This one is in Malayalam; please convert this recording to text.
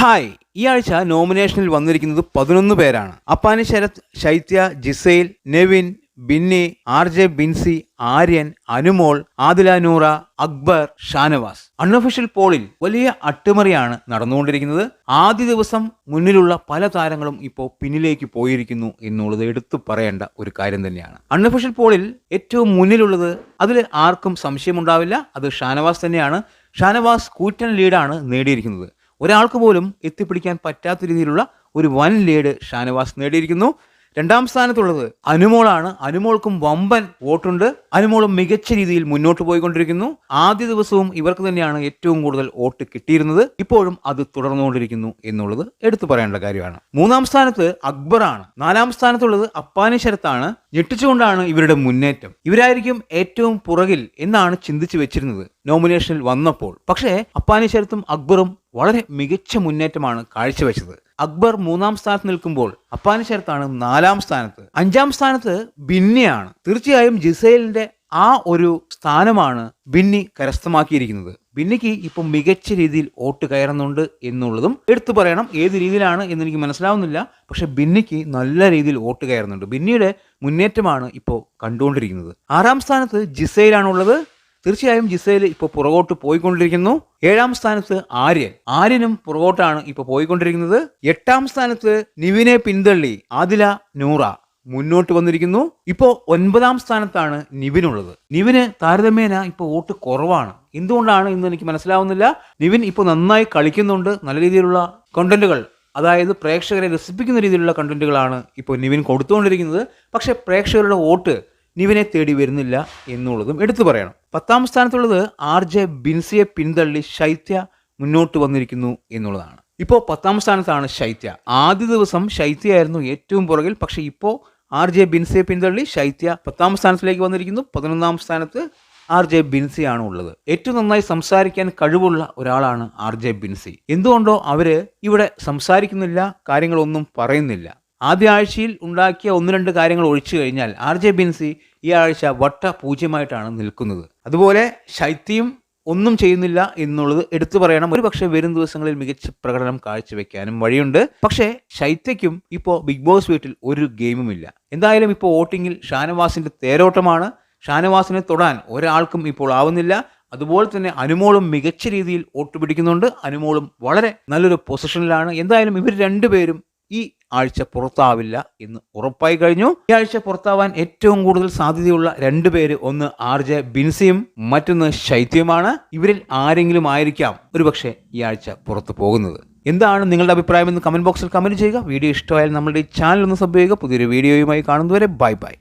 ഹായ്. ഈ ആഴ്ച നോമിനേഷനിൽ വന്നിരിക്കുന്നത് പതിനൊന്ന് പേരാണ്. Appani Sarath Shaitya Gizele Nevin Binny R J Bincy Aryan Anumol Adhila Noora Akbar Shanavas. Unofficial പോളിൽ വലിയ അട്ടിമറിയാണ് നടന്നുകൊണ്ടിരിക്കുന്നത്. ആദ്യ ദിവസം മുന്നിലുള്ള പല താരങ്ങളും ഇപ്പോൾ പിന്നിലേക്ക് പോയിരിക്കുന്നു എന്നുള്ളത് എടുത്തു പറയേണ്ട ഒരു കാര്യം തന്നെയാണ്. അൺഒഫീഷ്യൽ പോളിൽ ഏറ്റവും മുന്നിലുള്ളത് അതിൽ ആർക്കും സംശയമുണ്ടാവില്ല. അത് ഷാനവാസ് തന്നെയാണ്. ഷാനവാസ് കൂറ്റൻ ലീഡാണ് നേടിയിരിക്കുന്നത്. ഒരാൾക്ക് പോലും എത്തിപ്പിടിക്കാൻ പറ്റാത്ത രീതിയിലുള്ള ഒരു വൻ ലീഡ് ഷാനവാസ് നേടിയിരിക്കുന്നു. രണ്ടാം സ്ഥാനത്തുള്ളത് അനുമോളാണ്. അനുമോൾക്കും വമ്പൻ വോട്ടുണ്ട്. അനുമോളും മികച്ച രീതിയിൽ മുന്നോട്ട് പോയിക്കൊണ്ടിരിക്കുന്നു. ആദ്യ ദിവസവും ഇവർക്ക് തന്നെയാണ് ഏറ്റവും കൂടുതൽ വോട്ട് കിട്ടിയിരുന്നത്. ഇപ്പോഴും അത് തുടർന്നുകൊണ്ടിരിക്കുന്നു എന്നുള്ളത് എടുത്തു പറയേണ്ട കാര്യമാണ്. മൂന്നാം സ്ഥാനത്ത് അക്ബറാണ്. നാലാം സ്ഥാനത്തുള്ളത് അപ്പാനി ശരത്താണ്. ഞെട്ടിച്ചുകൊണ്ടാണ് ഇവരുടെ മുന്നേറ്റം. ഇവരായിരിക്കും ഏറ്റവും പുറകിൽ എന്നാണ് ചിന്തിച്ചു വെച്ചിരുന്നത് നോമിനേഷനിൽ വന്നപ്പോൾ. പക്ഷേ അപ്പാനി ശരത്തും അക്ബറും വളരെ മികച്ച മുന്നേറ്റമാണ് കാഴ്ചവെച്ചത്. അക്ബർ മൂന്നാം സ്ഥാനത്ത് നിൽക്കുമ്പോൾ അപ്പാനി ശരത്താണ് നാലാം സ്ഥാനത്ത്. അഞ്ചാം സ്ഥാനത്ത് ബിന്നിയാണ്. തീർച്ചയായും ജിസൈലിന്റെ ആ ഒരു സ്ഥാനമാണ് ബിന്നി കരസ്ഥമാക്കിയിരിക്കുന്നത്. ബിന്നിക്ക് ഇപ്പം മികച്ച രീതിയിൽ വോട്ട് കയറുന്നുണ്ട് എന്നുള്ളതും എടുത്തു പറയണം ഏത് രീതിയിലാണ് എന്ന് എനിക്ക് മനസ്സിലാവുന്നില്ല. പക്ഷെ ബിന്നിക്ക് നല്ല രീതിയിൽ വോട്ട് കയറുന്നുണ്ട്. ബിന്നിയുടെ മുന്നേറ്റമാണ് ഇപ്പോൾ കണ്ടുകൊണ്ടിരിക്കുന്നത്. ആറാം സ്ഥാനത്ത് ജിസൈലാണുള്ളത്. തീർച്ചയായും ജിസയിൽ ഇപ്പോൾ പുറകോട്ട് പോയിക്കൊണ്ടിരിക്കുന്നു. ഏഴാം സ്ഥാനത്ത് ആര്യൻ. ആര്യനും പുറകോട്ടാണ് ഇപ്പോൾ പോയിക്കൊണ്ടിരിക്കുന്നത്. എട്ടാം സ്ഥാനത്ത് നിവിനെ പിന്തള്ളി ആദില നൂറ മുന്നോട്ട് വന്നിരിക്കുന്നു. ഇപ്പോൾ ഒൻപതാം സ്ഥാനത്താണ് നിവിനുള്ളത്. നിവിന് താരതമ്യേന ഇപ്പോൾ വോട്ട് കുറവാണ്. എന്തുകൊണ്ടാണ് ഇന്ന് എനിക്ക് മനസ്സിലാവുന്നില്ല. നിവിൻ ഇപ്പോൾ നന്നായി കളിക്കുന്നുണ്ട്. നല്ല രീതിയിലുള്ള കണ്ടന്റുകൾ അതായത് പ്രേക്ഷകരെ രസിപ്പിക്കുന്ന രീതിയിലുള്ള കണ്ടന്റുകളാണ് ഇപ്പോൾ നിവിൻ കൊടുത്തുകൊണ്ടിരിക്കുന്നത്. പക്ഷേ പ്രേക്ഷകരുടെ വോട്ട് നിവിനെ തേടി വരുന്നില്ല എന്നുള്ളതും എടുത്തു പറയണം. പത്താം സ്ഥാനത്തുള്ളത് ആർ ജെ ബിൻസിയെ പിന്തള്ളി ശൈത്യ മുന്നോട്ട് വന്നിരിക്കുന്നു എന്നുള്ളതാണ്. ഇപ്പോൾ പത്താം സ്ഥാനത്താണ് ശൈത്യ. ആദ്യ ദിവസം ശൈത്യയായിരുന്നു ഏറ്റവും പുറകിൽ പക്ഷേ ഇപ്പോൾ ആർ ജെ ബിൻസിയെ പിന്തള്ളി ശൈത്യ പത്താം സ്ഥാനത്തിലേക്ക് വന്നിരിക്കുന്നു. പതിനൊന്നാം സ്ഥാനത്ത് ആർ ജെ ബിൻസിയാണ് ഉള്ളത്. ഏറ്റവും നന്നായി സംസാരിക്കാൻ കഴിവുള്ള ഒരാളാണ് ആർ ജെ ബിൻസി. എന്തുകൊണ്ടോ അവർ ഇവിടെ സംസാരിക്കുന്നില്ല കാര്യങ്ങളൊന്നും പറയുന്നില്ല. ആദ്യ ആഴ്ചയിൽ ഉണ്ടാക്കിയ ഒന്ന് രണ്ട് കാര്യങ്ങൾ ഒഴിച്ചു കഴിഞ്ഞാൽ ആർ ജെ ബിൻസി ഈ ആഴ്ച വട്ട പൂജ്യമായിട്ടാണ് നിൽക്കുന്നത്. അതുപോലെ ശൈത്യം ഒന്നും ചെയ്യുന്നില്ല എന്നുള്ളത് എടുത്തു പറയണം. ഒരു പക്ഷേ വരും ദിവസങ്ങളിൽ മികച്ച പ്രകടനം കാഴ്ചവെക്കാനും വഴിയുണ്ട്. പക്ഷേ ശൈത്യയ്ക്കും ഇപ്പോൾ ബിഗ് ബോസ് വീട്ടിൽ ഒരു ഗെയിമുമില്ല എന്തായാലും ഇപ്പോൾ വോട്ടിങ്ങിൽ ഷാനവാസിന്റെ തേരോട്ടമാണ്. ഷാനവാസിനെ തൊടാൻ ഒരാൾക്കും ഇപ്പോൾ ആവുന്നില്ല. അതുപോലെ തന്നെ അനുമോളും മികച്ച രീതിയിൽ വോട്ട് പിടിക്കുന്നുണ്ട്. അനുമോളും വളരെ നല്ലൊരു പൊസിഷനിലാണ്. എന്തായാലും ഇവർ രണ്ടുപേരും ഈ ആഴ്ച പുറത്താവില്ല എന്ന് ഉറപ്പായി കഴിഞ്ഞു. ഈ ആഴ്ച പുറത്താവാൻ ഏറ്റവും കൂടുതൽ സാധ്യതയുള്ള രണ്ടു പേര് ഒന്ന് ആർ ജെ ബിൻസിയും മറ്റൊന്ന് ശൈത്യമാണ് ഇവരിൽ ആരെങ്കിലും ആയിരിക്കാം ഒരുപക്ഷെ ഈ ആഴ്ച പുറത്തു പോകുന്നത്. എന്താണ് നിങ്ങളുടെ അഭിപ്രായം എന്ന് കമന്റ് ബോക്സിൽ കമന്റ് ചെയ്യുക. വീഡിയോ ഇഷ്ടമായാൽ നമ്മുടെ ഈ ചാനൽ ഒന്ന് സബ് ചെയ്യുക. പുതിയൊരു വീഡിയോയുമായി കാണുന്നതുവരെ ബൈ ബൈ.